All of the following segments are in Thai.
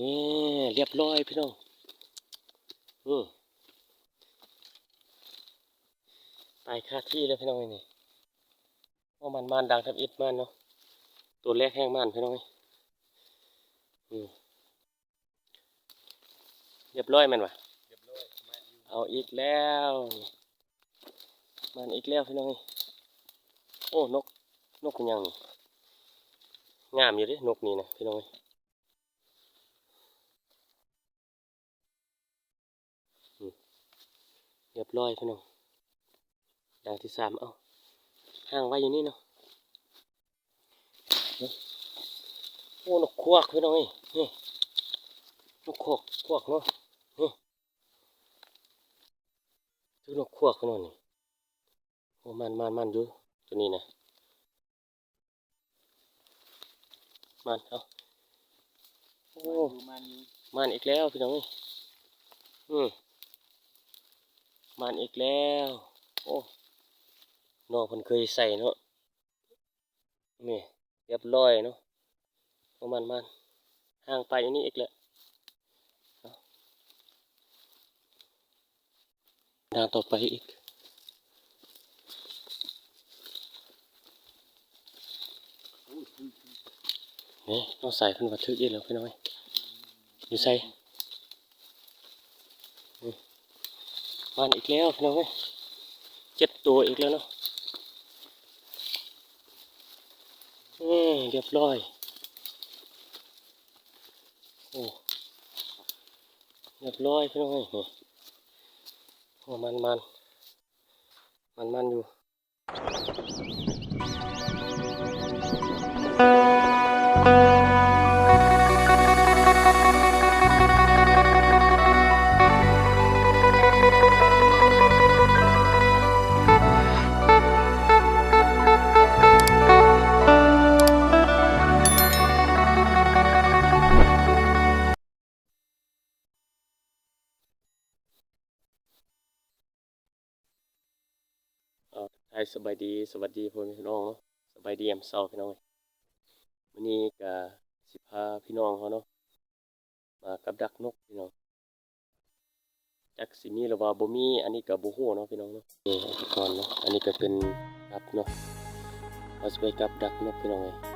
นี่เรียบร้อยพี่น้องอืมตายคาที่เลยพี่น้องนี่ว่ามันมันดังทับอิดมันเนาะตัวแรกแห้งมันพี่น้องอืมเรียบร้อยมันวะเรียบร้อยมาอยู่เอาอีกแล้วมันอีกแล้วพี่น้องโอ้นกนกเป็นยังงามอยู่ดินกนี่นะพี่น้องนี่อืม เรียบร้อยพี่น้องดาวที่สามเอาห่างไว้อยู่นี่เนาะนี่โอ้นกควักพี่น้องนี่นี่นกควักควักเนาะนี่ซื้อนกขวกเขาหน่อยนี่โอ้มันมันมันอยู่ตัวนี้นะมันเอาโอ้มาอยู่มาอยู่มันอีกแล้วพี่น้องเอ้ยอืม มันอีกแล้ว โอ้นองเพิ่นเคยใส่เนาะนี่เรียบร้อยเนาะโอ้มันมันห่างไปอันนี้อีกแล้วทางต่อไปอีกนี่น้องใส่เพิ่นบันทึกอีกแล้วพี่น้อย อยู่ใส่นี่ มันอีกแล้วพี่น้องเอ้ยเจ็ดตัวอีกแล้วเนาะอืมเรียบร้อย โอ้เรียบร้อยพี่น้องเอ้ยนี่โอ้มันมันมันมันอยู่ายสบายดีสวัสดีพ่อแม่พี่น้องเนาะสบายดียามเช้าพี่น้องวันนี้ก็สิพาพี่น้องเขาเนาะมากับดักนกพี่น้องจักสิมีหรือว่าบ่มีอันนี้ก็บ่ฮู้เนาะพี่น้องเนาะนี่อุปกรณ์เนาะอันนี้ก็เป็นกับเนาะเอาสิไปกับดักนกพี่น้องเอ้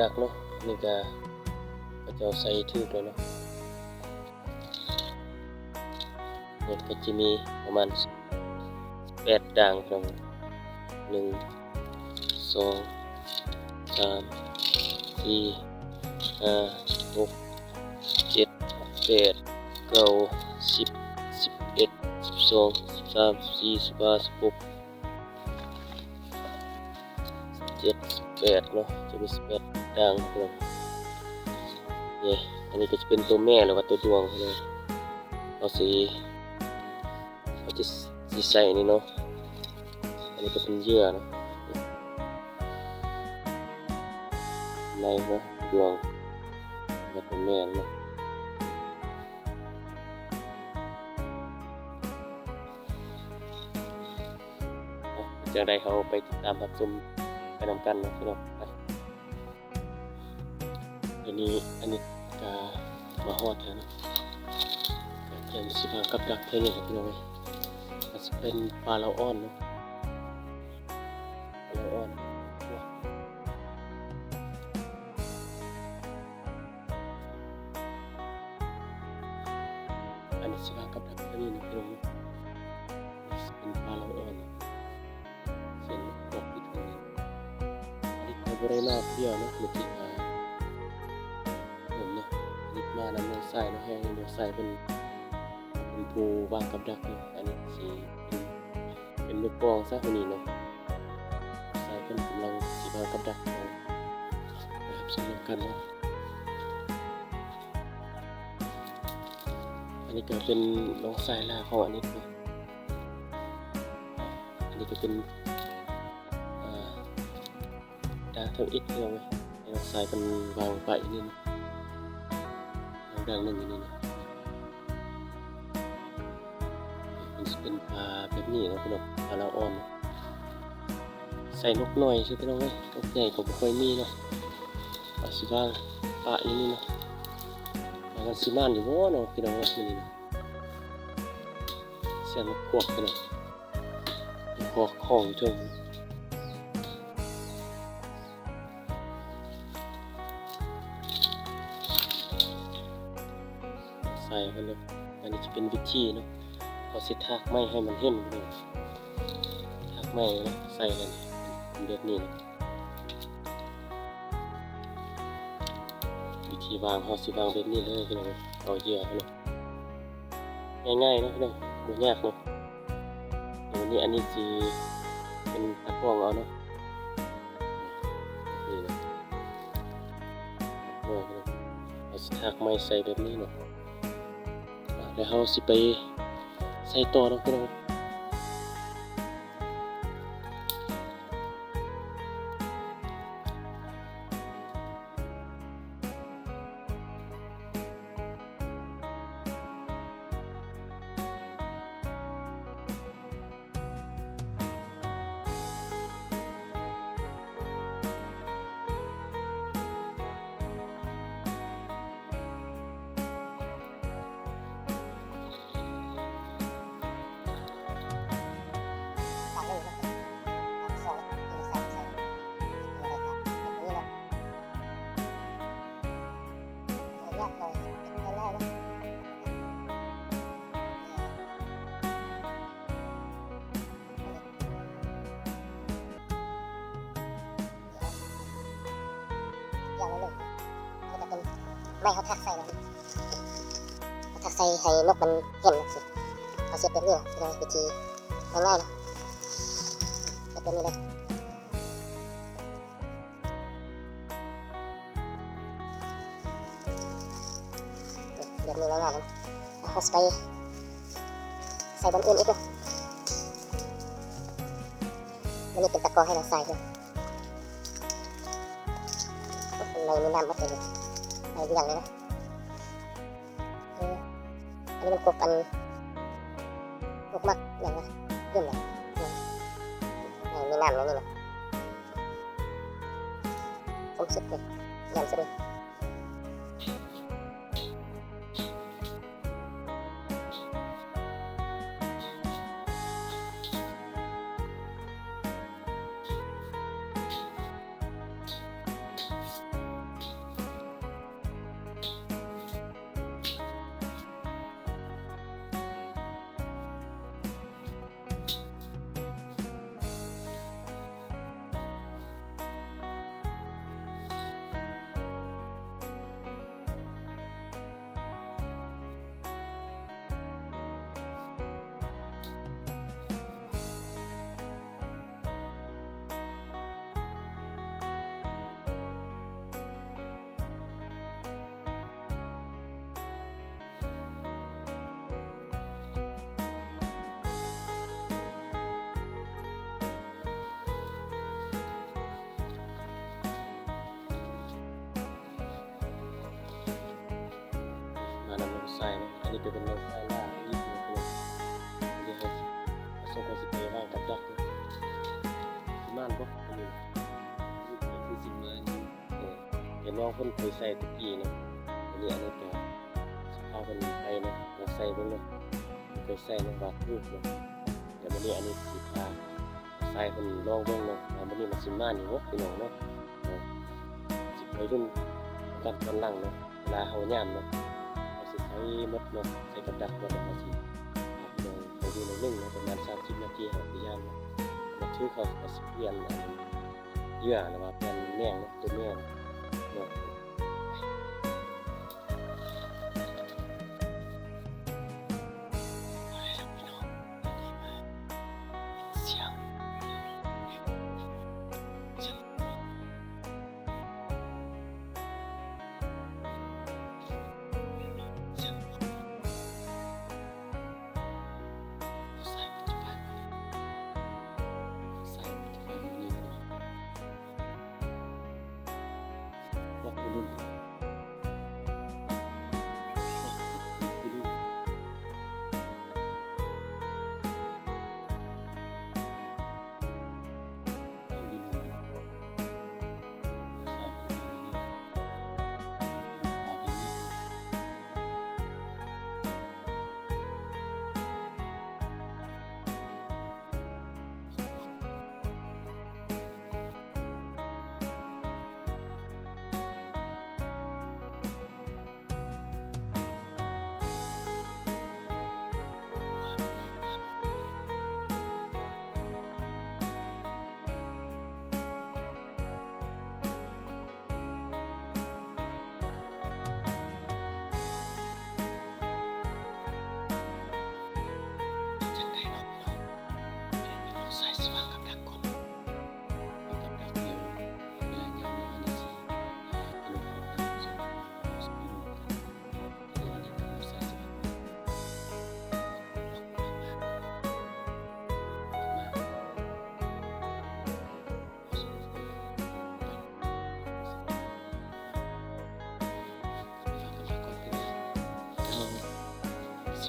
ดักเนาะนี่ก็ก็จะใส่ทึกเลยเนาะเนี่ก็จะมีประมาณแปดด่างพี่น้องหนึ่งสองสามสี่ห้าหกเจ็ดแปดเก้าสิบสิบเอ็ดสิบสองสิบสามสิบสี่สิบห้าสิบหกสิบเจ็ดสิบแปดเนาะจะมีสิบแปด ด่างพี่น้องนี่อันนี้ก็จะเป็นตัวแม่หรือว่าตัวดวงน้องเราสีเราจะสีใส่นี่เนาะอันนี้ก็เป็นเยื่อนะในนะดวงแล้วก็แม่เนาะจะได้เขาไปติดตามรับชมไปนำกันนะพี่น้องไป อันนี้อันนี้กามาฮอดแล้วนะเตรียมสิบากับดักเท่านี้ครับพี่น้องเอ้ยอาจจะเป็นปลาเราอ้อนเนาะ อันนี้ก็เป็นน้องใส่ลาของอันนี้นะอันนี้ก็เป็นอ่าาทำอิดเดียวไหมให้เราใส่เป็นวางไปนี่นะดังหนึ่งอยนี่นะมันจะเป็นปลาแบบนี้นะพี่น้องปลาละอ่อนใส่นกหน่อยใช่ไหมน้องเว้ยนกใหญ่ก็บ่ค่อยมีเนาะปลาสิว่างปลาอยู่นี่เนาะ ปลากันสิมานอยู่บ่เนาะพี่น้องมื้อนี้เนาะเสียงนกพวกพี่น้องพวกของอยู่เทิงใส่กันเลยอันนี้จะเป็นวิธีเนาะเอาสิทากไม้ให้มันเห็นเลยทากไม้เนาะใส่กันเป็นแบบนี้นะ อีวางเขาสิวางแบบนี้เลยพี่น้องเอาเหยื่อเขาเนาะง่ายๆเนาะพี่น้องบ่ยากเนาะเดี๋ยวันนี้อันนี้จีเป็นตะกร้องเอาเนาะนี่นะตะกร้องพี่น้องเอาสิทากไม้ใส่แบบนี้เนาะแล้วเราสิไปใส่ต่อเนาะพี่น้อง ไม่เขาทักใส่เลยเขาทักใส่ให้นกมันเห็นสิเขาเสียบแบบนี้นะเป็นวิธีง่ายๆนะเสียบแบบนี้เลยแบบนี้ง่ายๆนะเขาไปใส่บนอื่นอีกเลยมันนี่เป็นตะกร้อให้เราใส่เลยในมีน้ำหมดเลย ในเรื่องเลยนะอันนี้มันกบอันกบมักอย่างนะเรื่องอะไรในมีน้ำอย่างนี้นะผมสุดเลยยันสุดเลยานำลงใส่เนาะอันนี้เป็นลงใส่ล่างนี่คือตัวอันนี้เขาส่งไปสิไปว่างกับดักเนาะสิม่านบ่อันนี้นี่คือสิม่านเออเห็นน้องเพิ่นเคยใส่ตะกี้นะอันนี้อันนี้ก็สิพาเพิ่นไปเนะมาใส่เบิ่งเนาะเคยใส่เนาะบาดรูปเนาะแต่วันนี้อันนี้สิพาใส่เพิ่นลองเบิ่งเนาะว่าวันนี้มันสิม่านอยู่บ่พี่น้องเนาะสิไปรุ่นกันตอนลังเนาะเวลาเฮาย่ามเนาะ มดนาะใส่กับดักเนาะเราสิเอาไปลงไปดูในนึ่งนะประมาณสามสิบนาทีเอาไปย่างเนาะมาชื่อเขาเปลี่ยนเยื่อหรือว่าเป็นแมงเนาะตัวแมง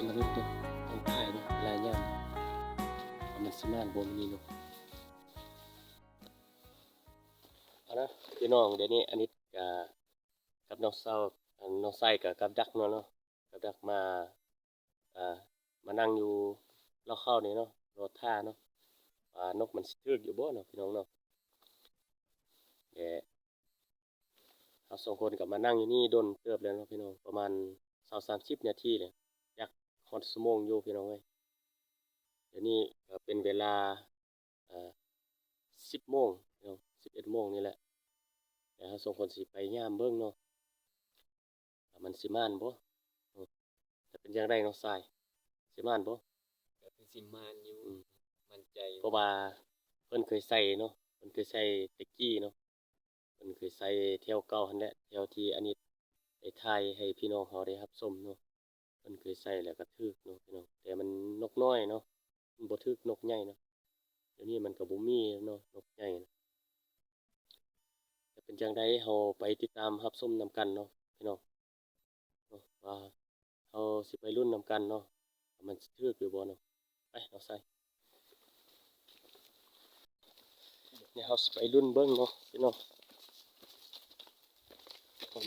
มาลุ้นตัวต้องถ่ายเนาะลายย่ำเอามันสิมานบ่มนี่เนาะเอานะพี่น้องเดี๋ยวนี้อันนี้กับกับน้องเศร้าน้องไส้กับกับดักเนาะเนาะกับดักมาอ่ามานั่งอยู่เล่าเข้านี่เนาะรอท่าเนาะว่านกมันสิถึกอยู่บ่เนาะพี่น้องเนาะเดี๋ยวเราสองคนกับมานั่งอยู่นี่โดนเติบแล้วเนาะพี่น้องประมาณ20-30นาทีเลย อดชั่วโมงอยู่พี่น้องเอ้ยเดี๋ยวนี้ก็เป็นเวลาเอ่อ10โมงพี่น้อง11โมงนี่แหละเดี๋ยวเราส่งคนสิไปย่ามเบิ่งเนาะว่ามันสิม่านบ่อืมจะเป็นจังไดเนาะทรายสิม่านบ่ก็คือสิมานอยู่อืมมั่นใจเพราะว่าเพิ่นเคยใส่เนาะเพิ่นเคยใส่แตะกี้เนาะเพิ่นเคยใส่แถวเก่าหั่นแหละแถวที่อันนี้ได้ถ่ายให้พี่น้องเฮาได้รับชมเนาะ เพิ่นเคยใส่แล้วก็ถึกเนาะพี่น้องแต่มันนกน้อยเนาะมันบ่ถึกนกใหญ่เนาะเดี๋ยวนี้มันก็บ่มีเนาะนกใหญ่จะเป็นจังไดเฮาไปติดตามรับชมนํกันเนาะพี่น้องเนาะว่าเฮาสิไปรุ่นนํกันเนาะมันสิถึกหรือบ่เนาะไปเอาใส่เนี่ยเฮาสิไปรุ่นเบิ่งเนาะพี่น้อง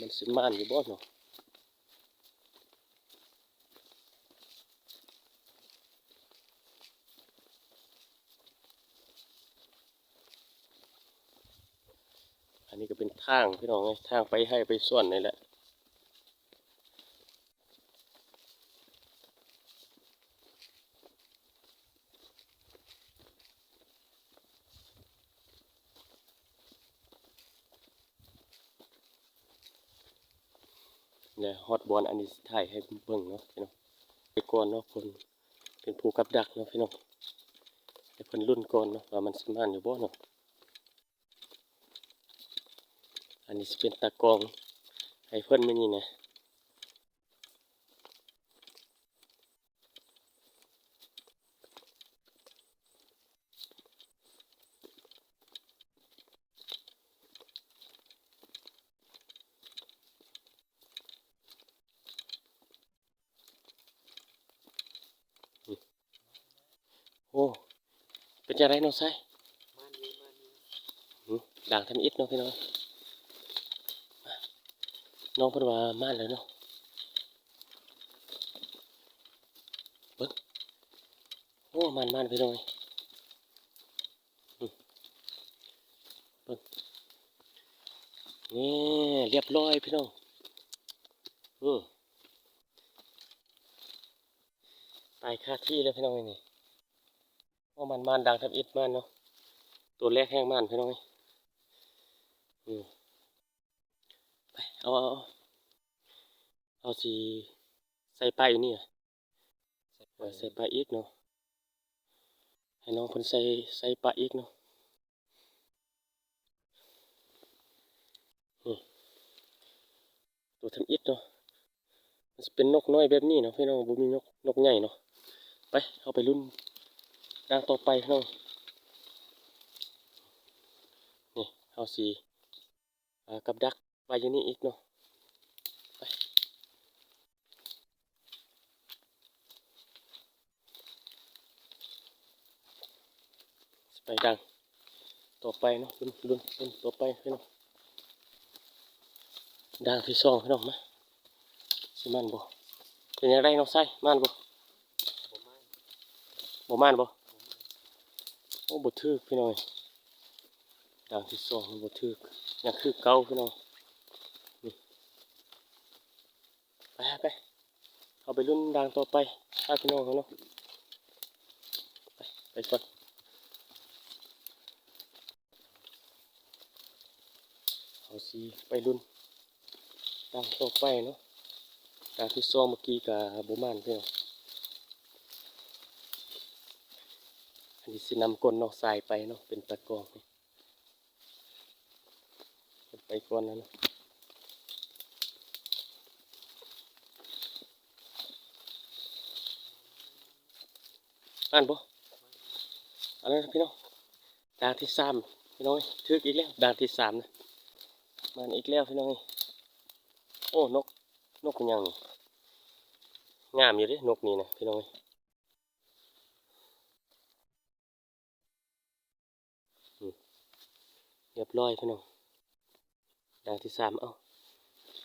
มันสิมานอยู่บ่เนาะ นนี้ก็เป็นทางพี่น้องไงทางไปให้ไปส่วนนี่แหละเนี่ยฮอตบอลอันนี้ถ่ายให้เบิ่งเนาะพี่น้องไปก่อนเนาะเพิ่นเป็นผู้กับดักเนาะพี่น้องให้เพิ่นรุ่นก่อนเนาะว่ามันสิมานอยู่บ่เนาะ อั นนี้จะเป็นตากล้องให้เพื่อนไม่นี่นะนี่โอ้ เป็นจะไรน้องไส้มานอยู่มานอยู่หืมด่างทำอิดเนาะพี่น้อง น้องเพิ่นว่ามาแล้วเนาะเบิ่งโอ้มันมันพี่น้องเอ้ยเบิ่งนี่เรียบร้อยพี่น้องอืมตายคาที่เลยพี่น้องเอ้ยนี่โอ้มันมันดังทับอิดมันเนาะตัวแรกแห้งมันพี่น้องอืม เอาเอาเอาสีใส่ไปลาอยู่นี่อะใส่เออใส่ปลาอีกเนาะให้น้องเพิ่นใส่ใส่ปลาอีกเนาะตัวทำอิดเนาะมันจะเป็นนกน้อยแบบนี้เนาะพี่น้องบ่มีนกนกใหญ่เนาะไปเอาไปรุ่นดังต่อไปพี่น้องนี่เอาสีกับดัก ไว้อยู่นี่อีกเนาะไปดัง ต่อไปเนาะรุ่นรุ่นรุ่นต่อไปพี่น้องดังที่สองพี่น้องมาสิมันบ่เป็นยังไงน้องไส้มันบ่บ่มันบ่บ่มานโอ้บ่ถึกพี่น้องดังที่สองบ่ถึกยังคือเก่าพี่น้องนี่ ไปไปเอาไปรุ่นดังต่อไปถ้าพี่น้องเขาเนาะไปไปก่อนเอาสีไปรุ่นตามต่อไปเนาะตามที่ซ้อมเมื่อกี้กับบุมานเพื่อนอันนี้สินำกลนอกสายไปเนาะเป็นตะกรองไปก่อนนะเนาะ อ่านบ่อันนั้นพี่น้องด่างที่สามพี่น้องทึกอีกแล้วด่างที่สามนะมันอีกแล้วพี่น้องโอ้นกนกเป็นยังนี่งามอยู่ด้นกนี่นะพี่น้องเอ้เรียบร้อยพี่น้องด่างที่สามเอา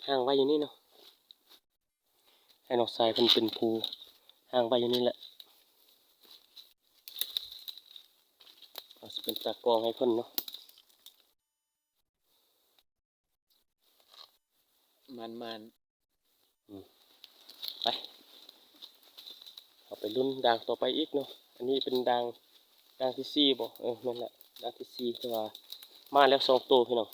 ห่างไว้อยู่นี่เนาะให้น้องทรายเพิ่นเป็นภูห่างไว้อยู่นี่แหละ เอาสิเป็นตากล้องให้เพิ่นเนาะมันมันไปเอาไปรุ่นด่างต่อไปอีกเนาะอันนี้เป็นด่างด่างที่สี่บ่เออนั่นแหละด่างที่สี่แต่ว่ามาแล้วสองตัวพี่น้อง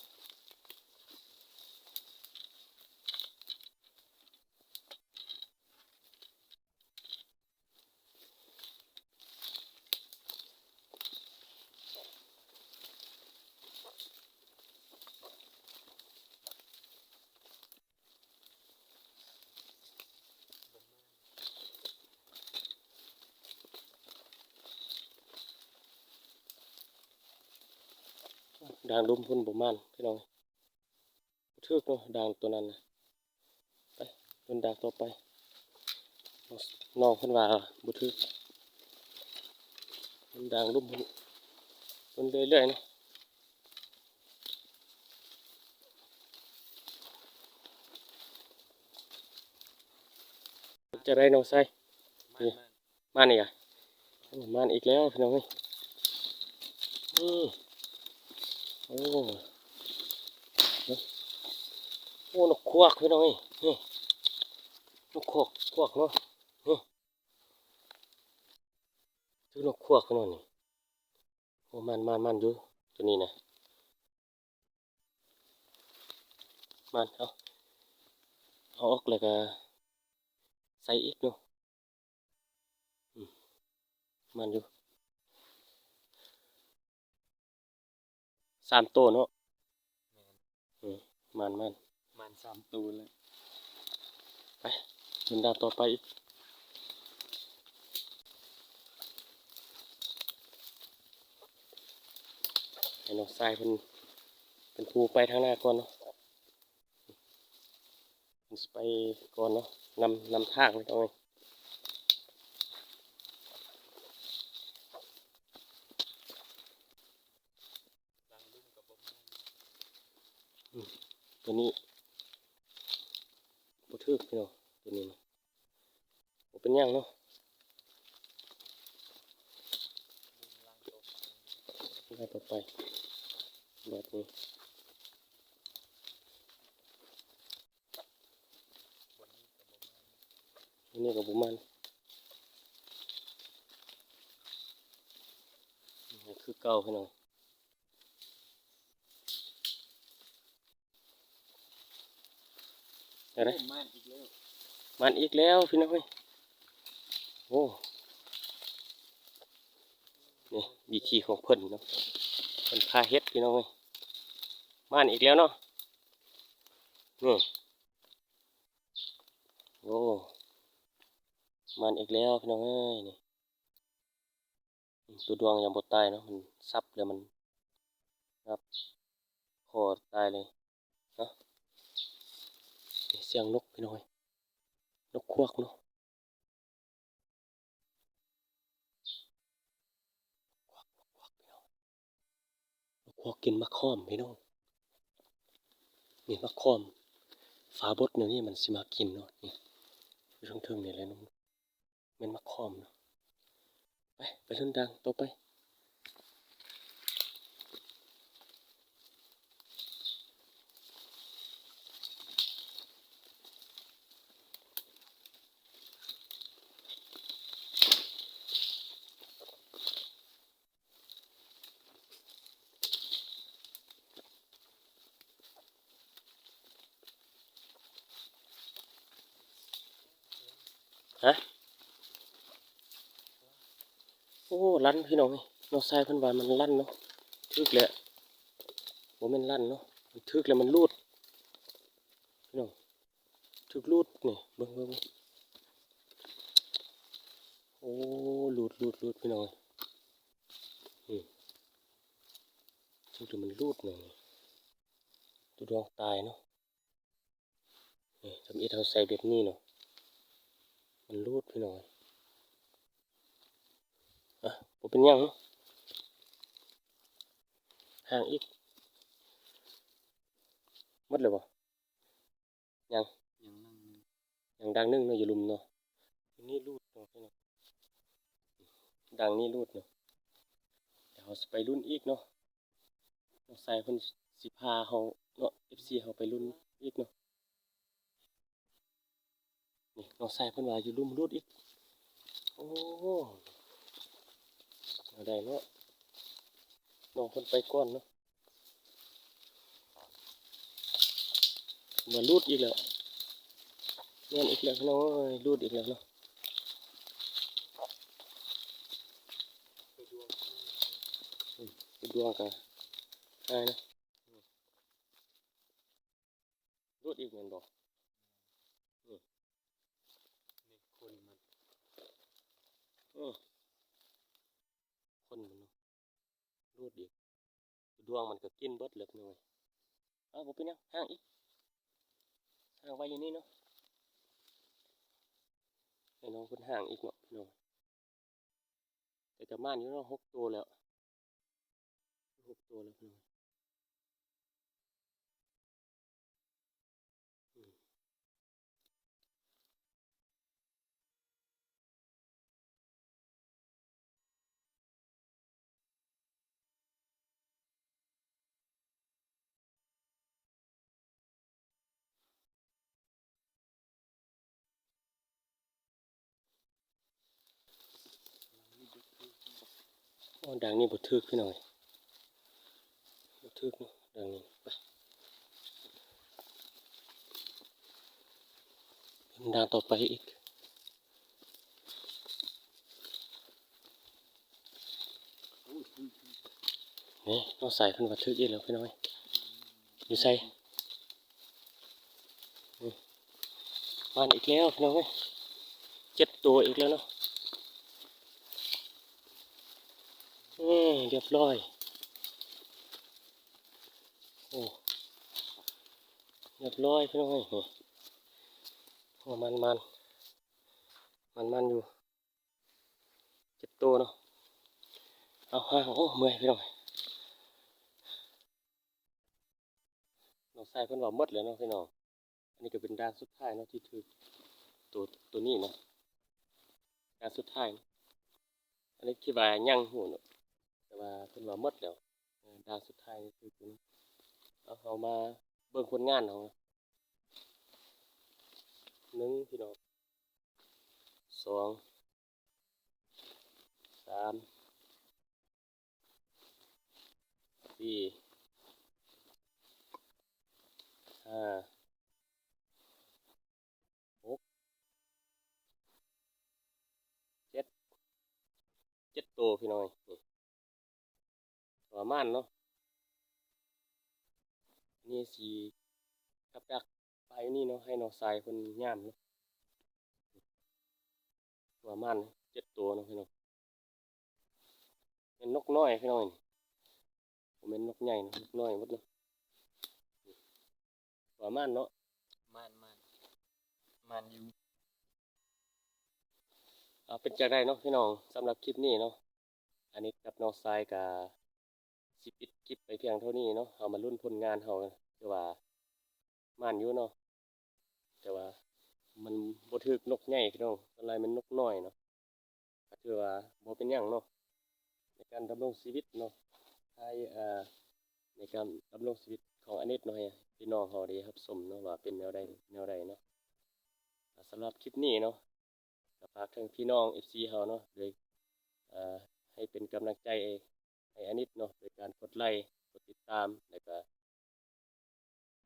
ด่างลุ่มพุ่นบ่มานพี่น้องบ่ทึกเนาะด่างตัวนั้นนะไปรุ่นด่างต่อไปน้องเพิ่นว่าบ่ทึกรุ่นด่างลุ่มพุ่นรุ่นเรื่อยๆเนาะจะได้น้องใส่มันมันม่านอีกอะม่านอีกแล้วพี่น้องเอ้ยอืม โอ้นอะโอ้นกควักพี่น้องเอ้ยนี่นกควักควักเนาะนี่คือนกควักพี่น้องนี่โอ้มันมันมันอยู่ตัวนี้นะมันเอาเอาออกเลยก็ใส่อีกเนาะมันอยู่ สามตัวเนาะแม่นมันมันมันสามตัวเลยยินดาวต่อไปอีกให้น้องทรายเป็นเป็นครูไปทางหน้าก่อนเนาะเป็นสิไปก่อนเนาะนำนำทางไปตรงนี้ ดังลุ่มกับบ่มัน ตัวนี้บ่ทึกพี่น้องตัวนี้นะบ่เป็นหยังเนาะมางตัวได้ต่อไปแบบนี้นนี้กับบุมันนี่คือเก่าพี่น้อง อะไรมันอีกแล้วมันอีกแล้วพี่น้องเฮ้ยโอ้นี่วิธีของเพิ่นเนาะเพิ่นพาเฮ็ดพี่น้องเฮ้ยมันอีกแล้วเนาะนี่โอ้มันอีกแล้วพี่น้องเอ้ยนี่ตัวดวงยังบ่ตายเนาะมันซับแล้วมันครับคอตายเลย เสียงนกพี่น้อยนกควักเนาะพวกกินมะข่อมพี่น้องนี่มะข่อมฟ้าบดเนี่ยนี่มันสิมากินเนาะนี่อยู่ทั้งเทิงนี่แหละน้องแมันมะข่อมเนาะไปไปเรื่องดังต่อไปฮะโอ้ ลั่นพี่น้องเน้องทรายเพิ่นว่ามันลั่นเนาะทึกแหละบ่แม่นลั่นเนาะมันทึกแล้วมันรูดพี่น้องทึกรูดนี่เบิ่งเบิ่งเบิ่งโอ้รูดรูดรูดพี่น้องเอ้ยซึ่งตัวมันรูดหน่อยตัวดวงตายเนาะนี่ทำอีทางใส่แบบนี้เนาะมันรูดพี่น้อง ผมเป็นยังห่างอีกหมดเลยบ่ยังนั่งย่างดังนึงเนาะอย่าลุมเนาะอันนี่รูดเนาะพี่น้องดังนี่รูดเนาะเดี๋ยวเราไปรุ่นอีกเนาะน้องสายเพิ่นสิพาเฮาเนาะ FC เฮาไปรุ่นอีกเนาะนี่น้องสายเพิ่นว่าอยู่รุ่มรูดอีกโอ้ ได้เนาะน้องเพิ่นไปก่อนเนาะเหมารูดอีกแล้วเล่นอีกแล้วน้องเอ้ยรูดอีกแล้วเนาะไปดวงกันใช่นะรูดอีกเหมือนบอกนี่คนมันอืมคนมันเนาะรู ดอีกดวงมันก็กินเบิดเลยพี่น้อยเอ้ยอ้าวผมเป็นหยังห่างอีกห่างไว้อยู่นี่เนาะไอ้น้องคนห่างอีกเนาะพี่น้อยแต่จะม่านอยู่เนาะหกตัวแล้วหกตัวแล้วพี่น้อย ดังนี่บ่ทึกพี่น้องบ่ทึกเนาะดังนี่ไปเป็นดังต่อไปอีกนี่น้องใส่เพิ่นว่าทึกอีกแล้วพี่น้อย อยู่ใส่มานอีกแล้วพี่น้อยเจ็ดตัวอีกแล้วเนาะ อืมเรียบร้อย โอ้เรียบร้อยพี่น้องเอ้ยโอ้มันมันมันมันอยู่เจ็ดตัวเนาะเอาห่างโอ้เมื่อยพี่น้องน้องชายเพิ่นว่าหมดแล้วเนาะพี่น้องอันนี้ก็เป็นด่านสุดท้ายเนาะที่ถือตัวตัวนี้เนาะด่านสุดท้ายนะอันนี้คิดว่ายังหูเนาะ ว่าเพิ่นว่าหมดแล้วด่านสุดท้ายคือตัวนี้เอาเอามาเบิ่งผลงานเอาหนึ่งพี่น้องสองสามสี่ห้าหกเจ็ดเจ็ดตัวพี่น้อยนี่ ประมาณเนาะนี่สีกับดักไปนี่เนาะให้น้องทรายคนย่ามเนาะประมาณเจ็ดตัวเนาะพี่น้องเป็นนกน้อยพี่น้อยนี่ผมเป็นนกใหญ่เนาะนกน้อยหมดเลยประมาณเนาะม่านม่านม่านอยู่เอาเป็นจากได้เนาะพี่น้องสำหรับคลิปนี้เนาะอันนี้กับน้องทรายกับ สิปิดคลิปไปเพียงเท่านี้เนาะเอามารุ่นผลงานเฮาคือว่าม่นอยู่เนาะแต่ว่ามันบ่ถึกนกใหญ่พี่น้องอะไรมันนกน้อยเนาะก็ถือว่าบ่เป็นหยังเนาะในการดำรงชีวิตเนาะภายเอ่อในการดำรงชีวิตของอเนกนาะให้พี่น้องเฮาได้รับชมเนาะว่าเป็นแนวใดแนวใดเนาะอ่าสำหรับคลิปนี้เนาะฝากถึงพี่น้อง FC เฮาเนาะโดยอ่อให้เป็นกำลังใจ ให้อานิตเนาะโดยการกดไลค์กดติดตามแล้วก็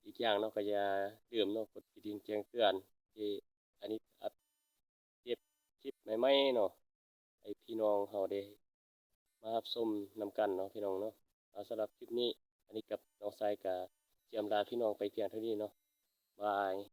อีกอย่างเนาะก็อย่าลืมเนาะกดกระดิ่งแจ้งเตือนที่อานิตอัปเดตคลิปใหม่ๆเนาะให้พี่น้องเฮาได้มารับชมนำกันเนาะพี่น้องเนาะเอาสำหรับคลิปนี้ อันนี้กับน้องทรายก็เจียมลาพี่น้องไปเพียงเท่านี้เนาะบาย